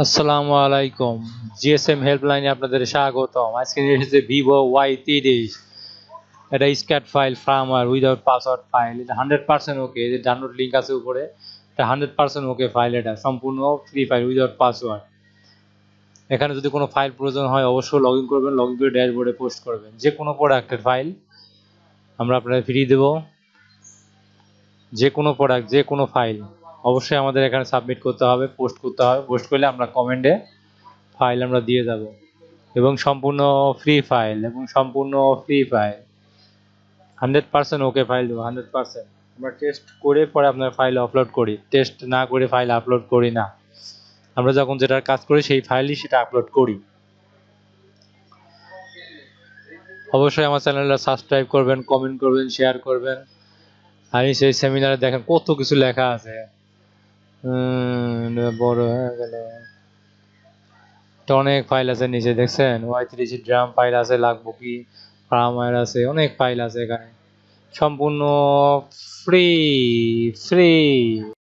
আসসালামু আলাইকুম। জিএসএম হেল্পলাইনে আপনাদের স্বাগতম। আজকে নিয়ে এসেছে ভিভো ওয়াই তিরিশ। এটা scatter file firmware without password file. এটা হান্ড্রেড পার্সেন্ট ওকে। যে ডাউনলোড লিঙ্ক আছে উপরে, এটা হান্ড্রেড পার্সেন্ট ওকে ফাইল এটা। সম্পূর্ণ ফ্রি ফাইল, উইদাউট পাসওয়ার্ড। এখানে যদি কোনো ফাইল প্রয়োজন হয়, অবশ্যই লগ ইন করবেন লগ ইন করে ড্যাশবোর্ডে পোস্ট করবেন। যে কোনো প্রোডাক্টের ফাইল আমরা আপনাদের ফ্রি দেব। যে কোনো প্রোডাক্ট, যে কোনো ফাইল। অবশ্যই আমাদের এখানে সাবমিট করতে হবে পোস্ট করতে হবে পোস্ট করলে আমরা কমেন্টে ফাইল আমরা দিয়ে যাব এবং সম্পূর্ণ ফ্রি ফাইল এবং সম্পূর্ণ free file hundred percent okay file দেবো হান্ড্রেড পার্সেন্ট আমরা টেস্ট করে পরে আপনার ফাইল আপলোড করি। টেস্ট না করে ফাইল আপলোড করি না। আমরা যখন যেটার কাজ করি, সেই ফাইলই সেটা আপলোড করি। অবশ্যই আমার চ্যানেলটা সাবস্ক্রাইব করবেন কমেন্ট করবেন শেয়ার করবেন। আমি সেই সেমিনারে দেখেন কত কিছু লেখা আছে। বড় হয়ে গেল। অনেক ফাইল আছে নিচে, দেখছেন? ওয়াই থ্রি ড্রাম ফাইল আছে, লাগবো কি? ফার্মার আছে, অনেক ফাইল আছে এখানে। সম্পূর্ণ ফ্রি ফ্রি